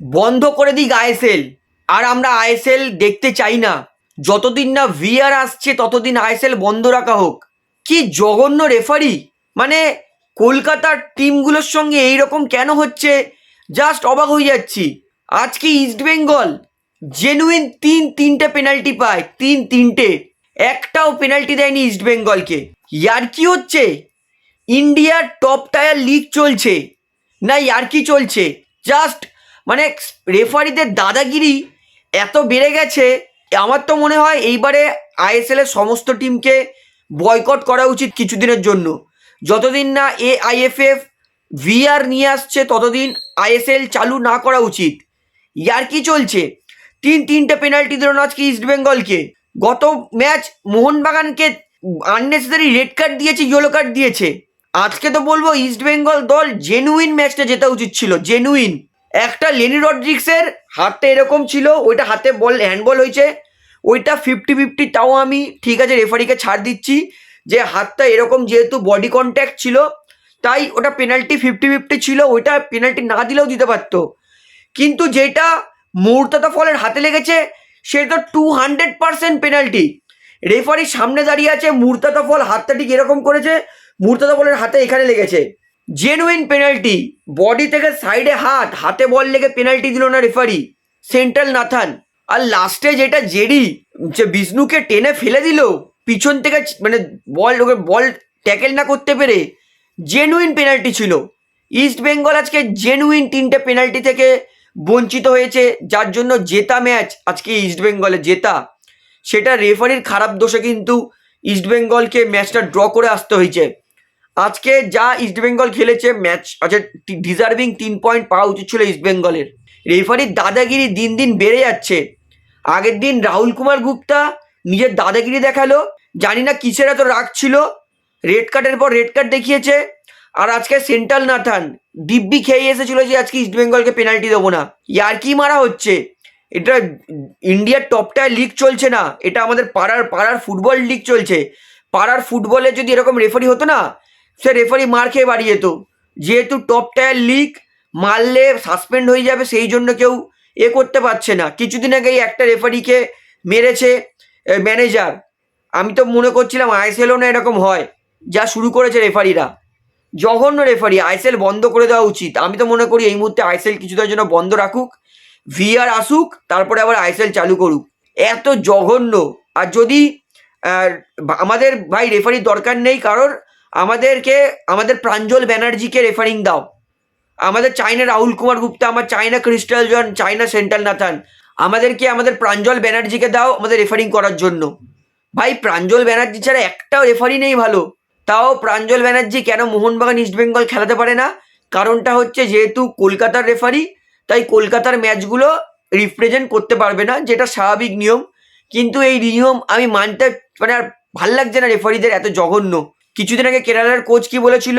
বন্ধ করে দিক আইএসএল। আর আমরা আইএসএল দেখতে চাই না। যতদিন না ভিআর আসছে, ততদিন আইএসএল বন্ধ রাখা হোক। কি জঘন্য রেফারি মানে কলকাতার টিমগুলোর সঙ্গে এই রকম কেন হচ্ছে? জাস্ট অবাক হয়ে যাচ্ছি। আজকে ইস্টবেঙ্গল জেনুইন তিন তিনটে পেনাল্টি পায়, তিন তিনটে। একটাও পেনাল্টি দেয়নি ইস্টবেঙ্গলকে ইয়ার কি হচ্ছে? ইন্ডিয়ার টপ টায়ার লিগ চলছে। না, ইয়ার কি চলছে? জাস্ট মানে রেফারিদের দাদাগিরি এত বেড়ে গেছে, আমার তো মনে হয় এইবারে আইএসএল এর সমস্ত টিমকে বয়কট করা উচিত কিছুদিনের জন্য। যতদিন না এ আইএফএফ ভিআর নিয়ে আসছে, ততদিন আইএসএল চালু না করা উচিত। ইয়ার কি চলছে? তিন তিনটে পেনাল্টি দিল না আজকে ইস্টবেঙ্গলকে গত ম্যাচ মোহনবাগানকে আননেসেসারি রেড কার্ড দিয়েছে ইয়েলো কার্ড দিয়েছে। আজকে তো বলব ইস্টবেঙ্গল দল জেনুইন ম্যাচটা জেতা উচিত ছিল জেনুইন একটা লেনি রড্রিক্সের হাতটা এরকম ছিল, ওইটা হাতে বল হ্যান্ডবল হয়েছে। ওইটা ফিফটি ফিফটি তাও আমি ঠিক আছে রেফারিকে ছাড় দিচ্ছি, যে হাতটা এরকম যেহেতু বডি কন্ট্যাক্ট ছিল, তাই ওটা পেনাল্টি ফিফটি ফিফটি ছিল, ওইটা পেনাল্টি না দিলেও দিতে পারত। কিন্তু যেটা মুহূর্ততা ফলের হাতে লেগেছে, সেটা two hundred percent penalty referee সামনে দাঁড়িয়ে আছে মুহূর্ততা ফল হাতটা ঠিক এরকম করেছে মুহূর্ততা ফলের হাতে এখানে লেগেছে। জেনুইন পেনাল্টি বডি থেকে সাইডে হাত, হাতে বল লেগে পেনাল্টি দিল না রেফারি সেন্ট্রাল নাথান। আর লাস্টে যেটা জেডি যে বিষ্ণুকে টেনে ফেলে দিল, পিছন থেকে মানে বল ওকে বল ট্যাকেল না করতে পেরে জেনুইন পেনাল্টি ছিল। ইস্ট বেঙ্গল আজকে জেনুইন তিনটে পেনাল্টি থেকে বঞ্চিত হয়েছে, যার জন্য জেতা ম্যাচ আজকে ইস্ট বেঙ্গলে জেতা। সেটা রেফারির খারাপ দোষে কিন্তু ইস্ট বেঙ্গলকে ম্যাচটা ড্র করে আসতে হয়েছে। আজকে যা ইস্ট বেঙ্গল খেলেছে ম্যাচ আচ্ছা ডিজার্ভিং তিন পয়েন্ট পাওয়া উচিত ছিল ইস্ট বেঙ্গলের রেফারির দাদাগিরি দিন দিন বেড়ে যাচ্ছে। আগের দিন রাহুল কুমার গুপ্তা নিজের দাদাগিরি দেখাল, জানি না কিসের এত রাগ ছিল। রেড কার্ডের পর রেড কার্ড দেখিয়েছে। আর আজকে সেন্ট্রাল নাথান দিব্যি খেয়ে এসেছিল যে আজকে ইস্ট বেঙ্গলকে পেনাল্টি দেবো না। ইয়ার কি মারা হচ্ছে? এটা ইন্ডিয়ার টপটায় লিগ চলছে না। এটা আমাদের পাড়ার পাড়ার ফুটবল লিগ চলছে। পাড়ার ফুটবলে যদি এরকম রেফারি হতো না সে রেফারি মার খেয়ে বাড়ি যেত। যেহেতু টপ টায়ার লিগ মারলে সাসপেন্ড হয়ে যাবে, সেই জন্য কেউ এ করতে পারছে না। কিছুদিন আগেই একটা রেফারিকে মেরেছে ম্যানেজার আমি তো মনে করছিলাম আইএসএলও না এরকম হয়। যা শুরু করেছে রেফারিরা জঘন্য রেফারি আইএসএল বন্ধ করে দেওয়া উচিত। আমি তো মনে করি এই মুহূর্তে আইএসএল কিছুটার জন্য বন্ধ রাখুক ভিআর আসুক, তারপরে আবার আইএসএল চালু করুক। এত জঘন্য। আর যদি আমাদের ভাই রেফারির দরকার নেই কারোর আমাদেরকে, আমাদের প্রাঞ্জল ব্যানার্জিকে রেফারিং দাও। আমাদের চাইনা রাহুল কুমার গুপ্তা, আমার চাইনা ক্রিস্টাল জন চাইনা সেন্ট্রাল নাথান আমাদেরকে, আমাদের প্রাঞ্জল ব্যানার্জিকে দাও আমাদের রেফারিং করার জন্য। ভাই, প্রাঞ্জল ব্যানার্জি ছাড়া একটাও রেফারি নেই ভালো। তাও প্রাঞ্জল ব্যানার্জি কেন মোহনবাগান ইস্টবেঙ্গল খেলাতে পারে না? কারণটা হচ্ছে যেহেতু কলকাতার রেফারি তাই কলকাতার ম্যাচগুলো রিপ্রেজেন্ট করতে পারবে না, যেটা স্বাভাবিক নিয়ম। কিন্তু এই নিয়ম আমি মানতে মানে আর ভালো লাগছে না রেফারিদের এত জঘন্য। কিছুদিন আগে কেরালার কোচ কি বলেছিল?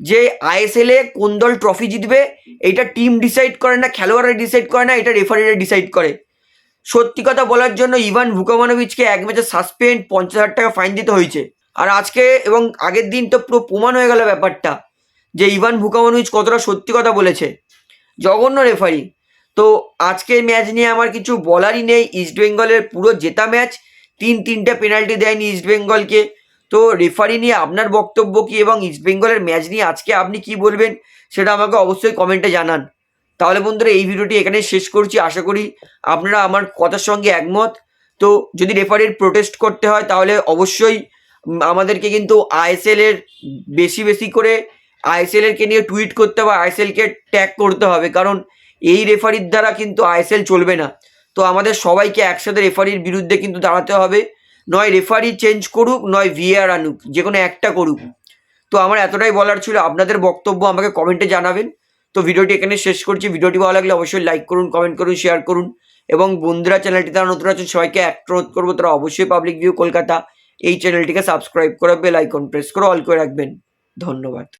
যে আইএসএল এ কোন দল ট্রফি জিতবে এটা টিম ডিসাইড করে না, খেলোয়াড়রা ডিসাইড করে না, এটা রেফারিরা ডিসাইড করে। সত্যি কথা বলার জন্য ইভান ভুকামানোভিচকে এক ম্যাচে সাসপেন্ড পঞ্চাশ হাজার টাকা ফাইন দিতে হয়েছে। আর আজকে এবং আগের দিন তো পুরো প্রমাণ হয়ে গেল ব্যাপারটা, যে ইভান ভুকামানোভিচ কতটা সত্যি কথা বলেছে। জঘন্য রেফারি তো আজকের ম্যাচ নিয়ে আমার কিছু বলারই নেই ইস্ট বেঙ্গলের পুরো জেতা ম্যাচ তিন তিনটে পেনাল্টি দেয়নি ইস্ট বেঙ্গলকে তো রেফারি নিয়ে আপনার বক্তব্য কি এবং ইস্ট বেঙ্গলের ম্যাচ নিয়ে আজকে আপনি কি বলবেন সেটা আমাকে অবশ্যই কমেন্টে জানান। তাহলে বন্ধুরা, এই ভিডিওটি এখানে শেষ করছি। আশা করি আপনারা আমার কথার সঙ্গে একমত। তো যদি রেফারির প্রোটেস্ট করতে হয়, তাহলে অবশ্যই আমাদেরকে কিন্তু আইএসএল এর বেশি বেশি করে আইএসএল এরকে নিয়ে টুইট করতে হবে আইএসএলকে ট্যাগ করতে হবে। কারণ এই রেফারির দ্বারা কিন্তু আইএসএল চলবে না। তো আমাদের সবাইকে একসাথে রেফারির বিরুদ্ধে কিন্তু দাঁড়াতে হবে। নয় রেফারি চেঞ্জ করুক, নয় ভিআর আনুক, যে কোনো একটা করুক। তো আমার এতটাই বলার ছিল, আপনাদের বক্তব্য আমাকে কমেন্টে জানাবেন। তো ভিডিওটি এখানে শেষ করছি। ভিডিওটি ভালো লাগলে অবশ্যই লাইক করুন কমেন্ট করুন শেয়ার করুন। এবং বন্ধুরা চ্যানেলটি তারা নতুন আছেন, সবাইকে অনুরোধ করব, তারা অবশ্যই পাবলিক ভিউ কলকাতা এই চ্যানেলটিকে সাবস্ক্রাইব করে বেল আইকন প্রেস করে অল করে রাখবেন। ধন্যবাদ।